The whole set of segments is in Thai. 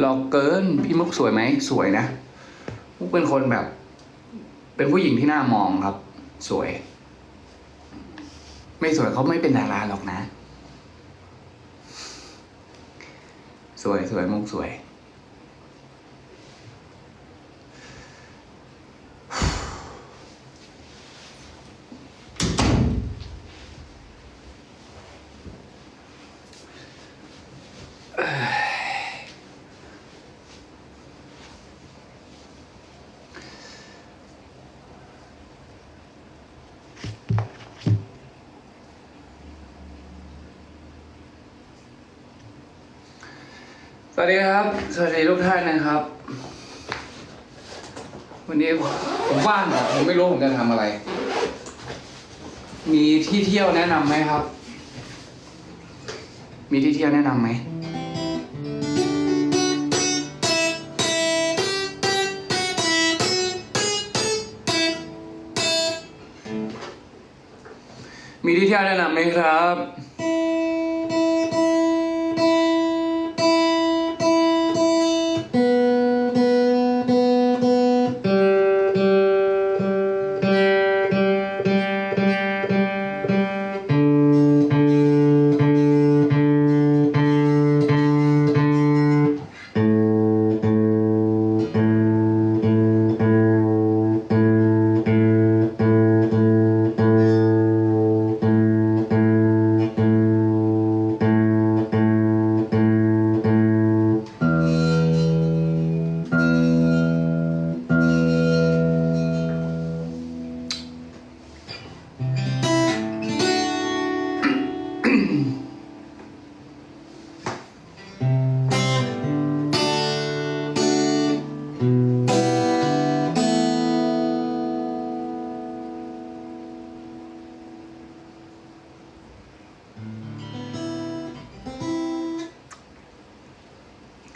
หลอกเกินพี่มุกสวยไหมสวยนะ มุกเป็นคนแบบ เป็นผู้หญิงที่น่ามองครับ สวย ไม่สวยเขาไม่เป็นดาราหรอกนะ สวยสวยมุกสวย วัสดีครับ สวัสดีทุกท่านนะครับ วันนี้ผมว่างอะผมไม่รู้ผมจะทำอะไร มีที่เที่ยวแนะนำไหมครับ มีที่เที่ยวแนะนำไหมมีที่เที่ยวแนะนำไหมครับ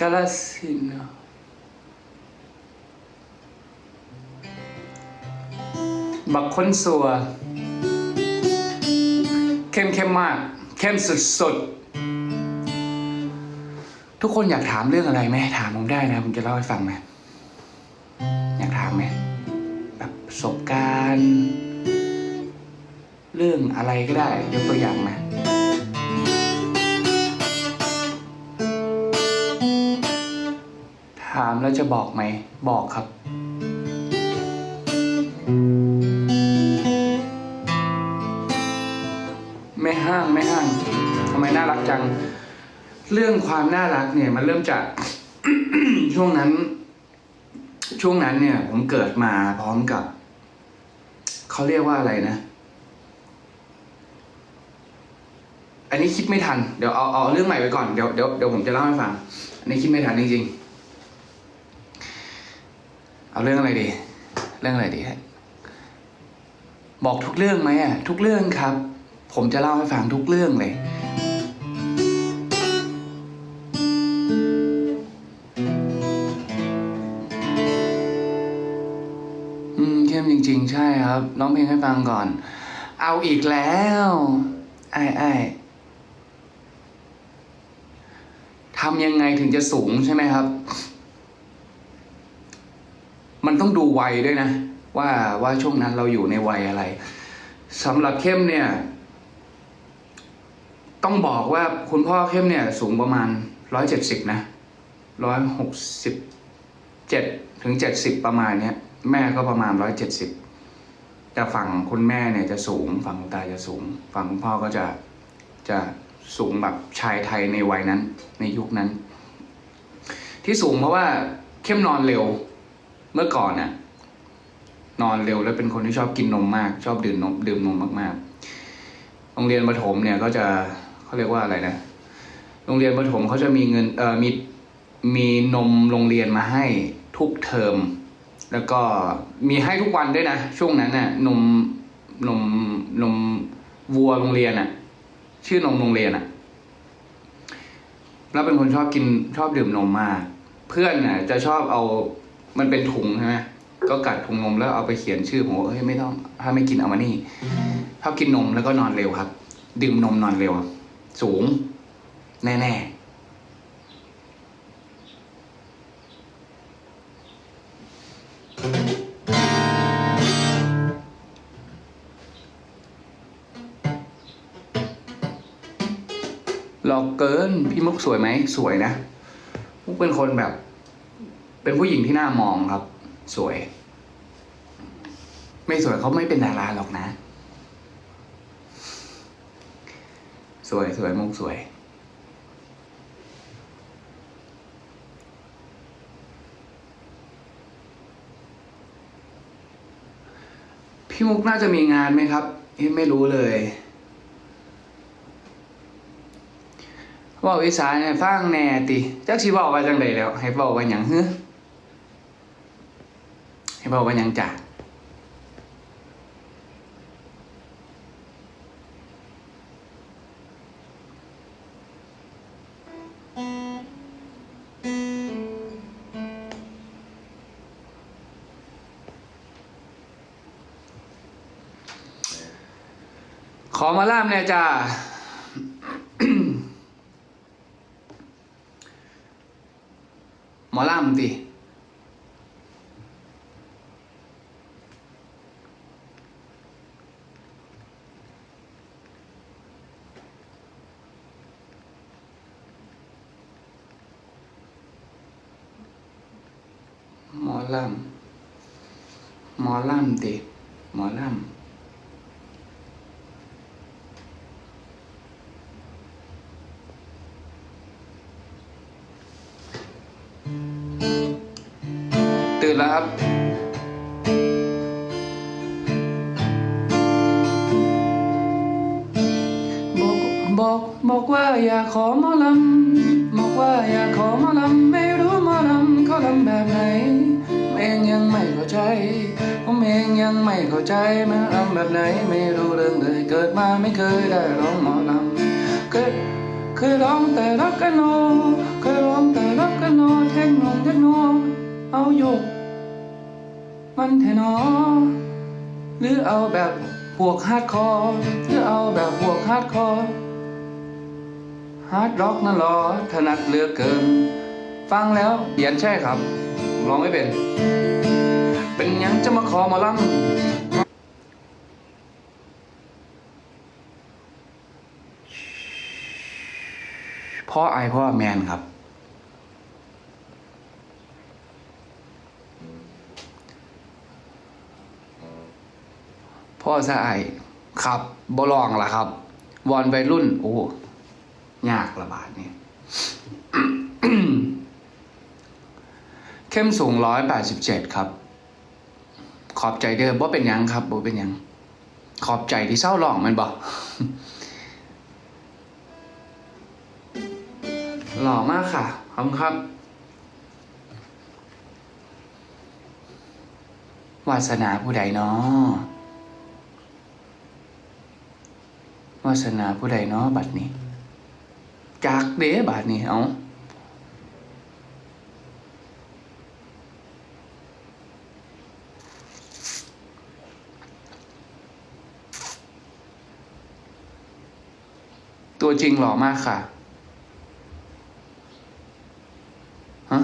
กาลสินบักคนสัว เข้มเข้มมาก เข้มสุดสุดๆทุกคนอยากถามเรื่องอะไรไหมถามผมได้นะ ผมจะเล่าให้ฟังไหมอยากถามไหมแบบประสบการณ์ เรื่องอะไรก็ได้ยกตัวอย่างไหมามแล้วจะบอกไหม บอกครับ ไม่ห้างไม่ห้างทำไมน่ารักจัง เรื่องความน่ารักเนี่ยมันเริ่มจากช่วงนั้น ช่วงนั้นเนี่ย ผมเกิดมาพร้อมกับ เขาเรียกว่าอะไรนะอันนี้คิดไม่ทัน เดี๋ยวเอาเอาเรื่องใหม่ไปก่อน เดี๋ยวเดี๋ยวเดี๋ยวผมจะเล่าให้ฟัง อันนี้คิดไม่ทันจริงๆ เอาเรื่องอะไรดี เรื่องอะไรดีฮะบอกทุกเรื่องไหมอะทุกเรื่องครับ ผมจะเล่าให้ฟังทุกเรื่องเลย อืมเข้มจริง ๆ ใช่ครับร้องเพลงให้ฟังก่อน เอาอีกแล้วไอ้ไอ้ทำยังไงถึงจะสูงใช่ไหมครับ ต้องดูวัยด้วยนะ ว่าว่าช่วงนั้นเราอยู่ในวัยอะไรสำหรับเข้มเนี่ย ต้องบอกว่าคุณพ่อเข้มเนี่ย สูงประมาณร้อยเจ็ดสิบนะร้อยหกสิบเจ็ดถึงเจ็ดสิบประมาณเนี้ยแม่ก็ประมาณร้อยเจ็ดสิบแต่ฝั่งคุณแม่เนี่ยจะสูง ฝั่งตาจะสูง ฝั่งพ่อก็จะจะสูงแบบชายไทยในวัยนั้น ในยุคนั้น ที่สูงเพราะว่าเข้มนอนเร็ว เมื่อก่อนน่ะ นอนเร็วแล้วเป็นคนที่ชอบกินนมมาก ชอบดื่มนมดื่มนมมากๆ โรงเรียนประถมเนี่ยก็จะเขาเรียกว่าอะไรนะ โรงเรียนประถมเขาจะมีเงินเอ่อมีมีนมโรงเรียนมาให้ทุกเทอม แล้วก็มีให้ทุกวันด้วยนะ ช่วงนั้นน่ะนมนมนมวัวโรงเรียนน่ะ ชื่อนมโรงเรียนน่ะแล้วเป็นคนชอบกินชอบดื่มนมมาก เพื่อนน่ะจะชอบเอา มันเป็นถุงใช่ไหมก็กัดถุงนมแล้วเอาไปเขียนชื่อผมเอ้ยไม่ต้อง ถ้าไม่กินเอามานี่ถ้ากินนมแล้วก็นอนเร็วครับ ดื่มนมนอนเร็ว สูง แน่ๆหลอกเกินพี่มุกสวยไหมสวยนะมุกเป็นคนแบบ เป็นผู้หญิงที่น่ามองครับ สวย ไม่สวยเขาไม่เป็นดาราหรอกนะ สวยสวยมุกสวย พี่มุกน่าจะมีงานไหมครับไม่รู้เลยว่าวิสานให้ฟังแน่ติจักสิบอกว่าจังไดแล้ว ให้บอกว่าหยังฮึให้ บอกว่ายังจ้ะขอมาล่ามแน่จ้า หมอลำหมอลำติหมอลำตื่นแล้วครับบอกบอกบอกว่าอยากขอหมอลำ ไหนผมเองยังไม่เข้าใจ ผมเองยังไม่เข้าใจมาลำแบบไหนไม่รู้เรื่องเลยเกิดมาไม่เคยได้ร้องหมอลำเคยเคยร้องแต่รักกันโนเคยร้องแต่รักกันโนเทคโนเทคโนเอาโยกมันแทนอหรือเอาแบบพวกฮาร์ดคอร์หรือเอาแบบพวกฮาร์ดคอร์ฮาร์ดร็อกนั่นหรอถนัดเหลือกเกิน ฟังแล้วเขียนใช่ครับ ร้องไม่เป็น เป็นยังจะมาขอหมาลังพ่อไอพ่อแมนครับ พ่อสะไอครับบลองล่ะครับวอนวัยรุ่น โอ้ยากระบาดเนี่ย เข้มสูงร้อยแปดสิบเจ็ดครับ ขอบใจเด้อบ่าเป็นยังครับบ่เป็นยัง ขอบใจที่เศร้าหลองมันบอกหล่อมากค่ะขอบคุณครับ วาสนาผู้ใดเนาะวาสนาผู้ใดเนาะบัดนี้ จากเด้บัดนี้เอา ตัวจริงหล่อมากค่ะฮะ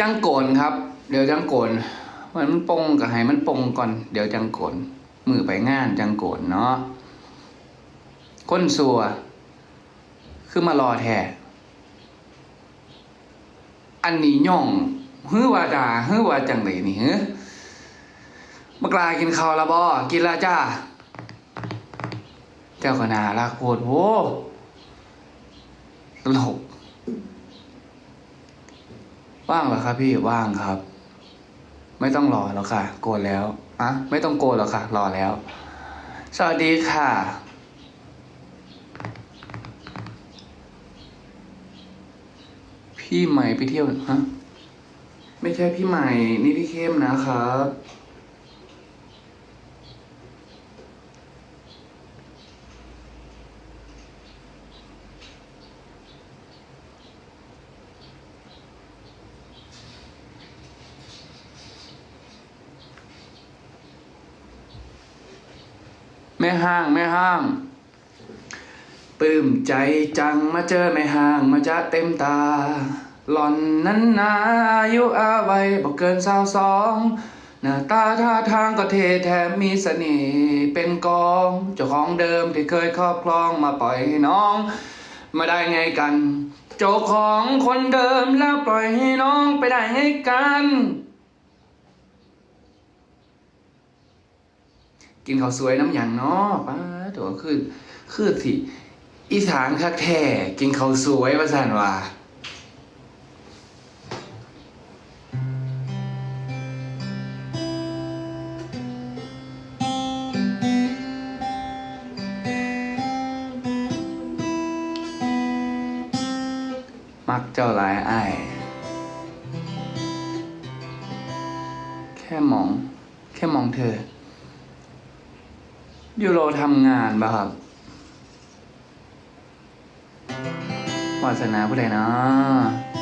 จังโกนครับ เดี๋ยวจังโกนมันมันปงกับให้มันปงก่อน เดี๋ยวจังโกนมือไปงานจังโกนเนาะคนสัวคือมารอแทอันนี้ย่องฮือว่าดาฮือว่าจังเลยนี่ฮือ มากลากินข้าวละบ่กินละจ้า เจ้าก็น่ารักโพดโว้ตลกว่างเหรอครับพี่ว่างครับ ไม่ต้องรอแล้วค่ะ โกนแล้วอะไม่ต้องโกนแล้วค่ะ รอแล้ว สวัสดีค่ะ พี่ใหม่ไปเที่ยวฮะไม่ใช่พี่ใหม่ นี่พี่เข้มนะครับ ม่ห้างแม่ห้างปลื้มใจจังมาเจอแม่ห้างมาจะเต็มตา หล่อนนั้นนาอายุอาวัยบอกเกินสาวสองหน้าตาท่าทางก็เทแถมมีเสน่ห์เป็นกองเจ้าของเดิมที่เคยครอบครองมาปล่อยให้น้อง มาได้ไงกัน เจ้าของคนเดิมแล้วปล่อยให้น้องไปได้ไงกัน กินข้าวสวยน้ำหยังเนาะป้าตัวคือคือสิอีสานคักแท้กินข้าวสวยว่าสันว่ามักเจ้าหลายไอ้แค่มอง แค่มองเธอ ยูโรทำงานป่ะครับวาสนาผู้ใดเนาะ